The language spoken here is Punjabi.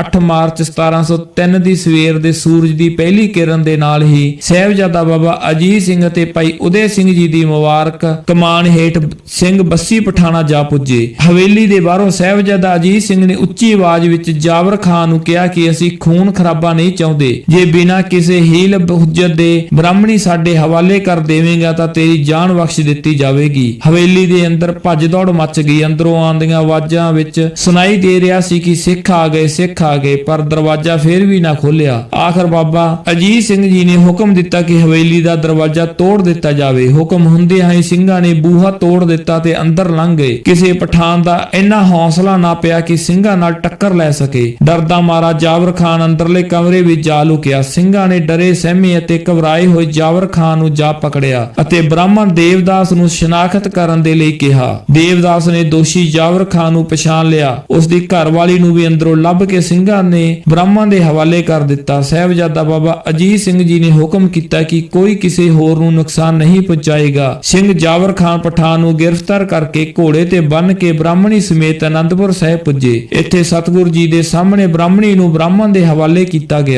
8 ਮਾਰਚ 1703 ਦੀ ਸਵੇਰ ਦੇ ਸੂਰਜ ਦੀ ਪਹਿਲੀ ਕਿਰਨ ਦੇ ਨਾਲ ਹੀ ਸਹਿਬਜ਼ਾਦਾ ਬਾਬਾ ਅਜੀਤ ਸਿੰਘ ਅਤੇ ਭਾਈ ਉਦੇ ਸਿੰਘ ਜੀ ਦੀ ਮੁਬਾਰਕ ਕਮਾਨ ਹੇਠ ਸਿੰਘ ਬੱਸੀ ਪਠਾਣਾ ਜਾ ਪੁੱਜੇ। ਹਵੇਲੀ ਦੇ ਬਾਹਰੋਂ ਸਹਿਬਜ਼ਾਦਾ ਅਜੀਤ ਸਿੰਘ ਨੇ ਉੱਚੀ ਆਵਾਜ਼ ਵਿੱਚ ਜਾਬਰ ਖਾਨ ਨੂੰ ਕਿਹਾ ਕਿ ਅਸੀਂ ਖੂਨ ਖਰਾਬਾ ਨਹੀਂ ਚਾਹੁੰਦੇ। ਜੇ ਬਿਨਾਂ ਕਿਸੇ ਹੀਲ ਹੁਜਤ ਦੇ ਬ੍ਰਾਹਮਣੀ ਸਾਡੇ ਹਵਾਲੇ ਕਰ ਦੇਵੇਂਗਾ ਤਾਂ ਤੇਰੀ ਜਾਨ ਬਖਸ਼ ਦਿੱਤੀ ਜਾਵੇਗੀ। ਹਵੇਲੀ ਦੇ ਅੰਦਰ ਭੱਜ ਦੌੜ ਮੱਚ ਗਈ। ਅੰਦਰੋਂ ਆਉਂਦੀਆਂ ਆਵਾਜ਼ਾਂ ਵਿੱਚ ਸੁਣਾਈ ਦੇ ਰਿਹਾ ਸੀ ਕਿ ਸਿੱਖ ਆ ਗਏ। ਸਿੱਖ ਆ ਗਏ ਪਰ ਦਰਵਾਜ਼ਾ ਫੇਰ ਵੀ ਨਾ ਖੋਲਿਆ ਆਖਰ ਬਾਬਾ ਅਜੀਤ ਸਿੰਘ ਜੀ ਨੇ ਹੁਕਮ ਦਿੱਤਾ ਕਿ ਹਵੇਲੀ ਦਾ ਦਰਵਾਜ਼ਾ ਤੋੜ ਦਿੱਤਾ ਜਾਵੇ। ਹੁਕਮ ਹੁੰਦਿਆਂ ਹੀ ਸਿੰਘਾਂ ਨੇ ਬੂਹਾ ਤੋੜ ਦਿੱਤਾ ਤੇ ਅੰਦਰ ਲੰਘ ਗਏ। ਕਿਸੇ ਪਠਾਨ ਦਾ ਇੰਨਾ ਹੌਸਲਾ ਨਾ ਪਿਆ ਕਿ ਸਿੰਘਾਂ ਨਾਲ ਟੱਕਰ ਲੈ ਸਕੇ। ਡਰਦਾ ਮਾਰਾ ਜਾਵਰ ਖਾਨ ਅੰਦਰਲੇ ਕਮਰੇ ਵਿੱਚ ਜਾ ਲੁਕਿਆ। ਸਿੰਘਾਂ ਨੇ ਡਰੇ ਸਹਿਮੇ ਅਤੇ ਘਬਰਾਏ ਹੋਏ ਜਾਵਰ ਖਾਨ ਨੂੰ ਜਾ ਪਕੜਿਆ ਅਤੇ ਬ੍ਰਾਹਮਣ ਦੇਵਦਾਸ ਨੂੰ ਸ਼ਨਾਖਤ ਕਰਨ ਦੇ ਲਈ ਕਿਹਾ। ਦੇਵਦਾਸ ਨੇ ਦੋਸ਼ੀ ਜਾਵਰ ਖਾਨ ਨੂੰ ਪਛਾਣ ਲਿਆ। ਉਸ ਦੀ ਘਰਵਾਲੀ ਨੂੰ ਵੀ ਅੰਦਰੋਂ ਲੱਭ ਕੇ ਸਿੰਘਾਂ ਨੇ ਬ੍ਰਾਹਮਣ ਦੇ ਹਵਾਲੇ ਕਰ ਦਿੱਤਾ। ਸਹਿਬਜ਼ਾਦਾ ਬਾਬਾ ਅਜੀਤ ਸਿੰਘ ਜੀ ਨੇ ਹੁਕਮ ਕੀਤਾ ਕਿ ਕੋਈ ਕਿਸੇ ਹੋਰ ਨੂੰ ਨੁਕਸਾਨ ਨਹੀਂ ਪਹੁੰਚਾਏਗਾ। ਸਿੰਘ ਜਾਵਰ ਖਾਨ ਪਠਾਨ ਨੂੰ ਗ੍ਰਿਫਤਾਰ ਕਰਕੇ ਘੋੜੇ ਤੇ ਬੰਨ ਕੇ ਬ੍ਰਾਹਮਣੀ ਸਮੇਤ ਅਨੰਦਪੁਰ ਸਾਹਿਬ ਪੁੱਜੇ। ਇੱਥੇ ਸਤਿਗੁਰੂ ਜੀ ਦੇ ਸਾਹਮਣੇ ਬ੍ਰਾਹਮਣੀ ਨੂੰ ਬ੍ਰਾਹਮਣ ਦੇ ਹਵਾਲੇ ਕੀਤਾ ਗਿਆ।